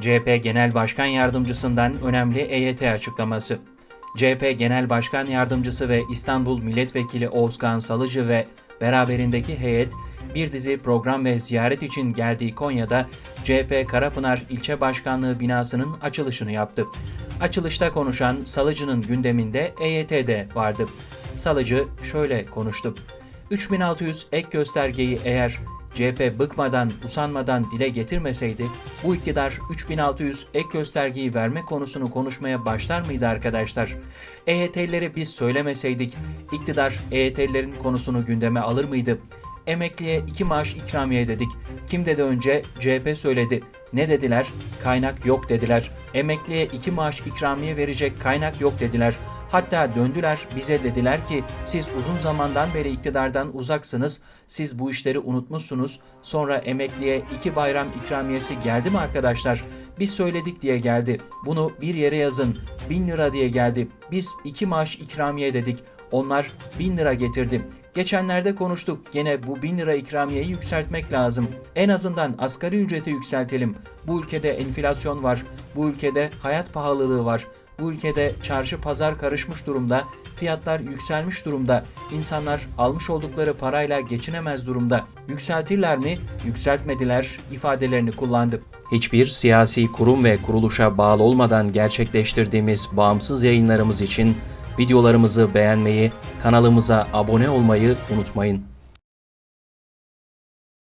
CHP Genel Başkan Yardımcısından önemli EYT açıklaması. CHP Genel Başkan Yardımcısı ve İstanbul Milletvekili Oğuzkan Salıcı ve beraberindeki heyet bir dizi program ve ziyaret için geldiği Konya'da CHP Karapınar İlçe Başkanlığı binasının açılışını yaptı. Açılışta konuşan Salıcı'nın gündeminde EYT de vardı. Salıcı şöyle konuştu. 3600 ek göstergeyi eğer CHP bıkmadan, usanmadan dile getirmeseydi bu iktidar 3600 ek göstergeyi verme konusunu konuşmaya başlar mıydı arkadaşlar? EYT'lileri biz söylemeseydik iktidar EYT'lilerin konusunu gündeme alır mıydı? Emekliye iki maaş ikramiye dedik. Kim dedi önce? CHP söyledi. Ne dediler? Kaynak yok dediler. Emekliye iki maaş ikramiye verecek kaynak yok dediler. Hatta döndüler bize dediler ki siz uzun zamandan beri iktidardan uzaksınız, siz bu işleri unutmuşsunuz, sonra emekliye iki bayram ikramiyesi geldi mi arkadaşlar? Biz söyledik diye geldi. Bunu bir yere yazın. Bin lira diye geldi. Biz iki maaş ikramiye dedik. Onlar 1000 lira getirdi. Geçenlerde konuştuk. Gene bu 1000 lira ikramiyeyi yükseltmek lazım. En azından asgari ücreti yükseltelim. Bu ülkede enflasyon var. Bu ülkede hayat pahalılığı var. Bu ülkede çarşı pazar karışmış durumda. Fiyatlar yükselmiş durumda. İnsanlar almış oldukları parayla geçinemez durumda. Yükseltirler mi? Yükseltmediler ifadelerini kullandı. Hiçbir siyasi kurum ve kuruluşa bağlı olmadan gerçekleştirdiğimiz bağımsız yayınlarımız için Videolarımızı beğenmeyi, kanalımıza abone olmayı unutmayın.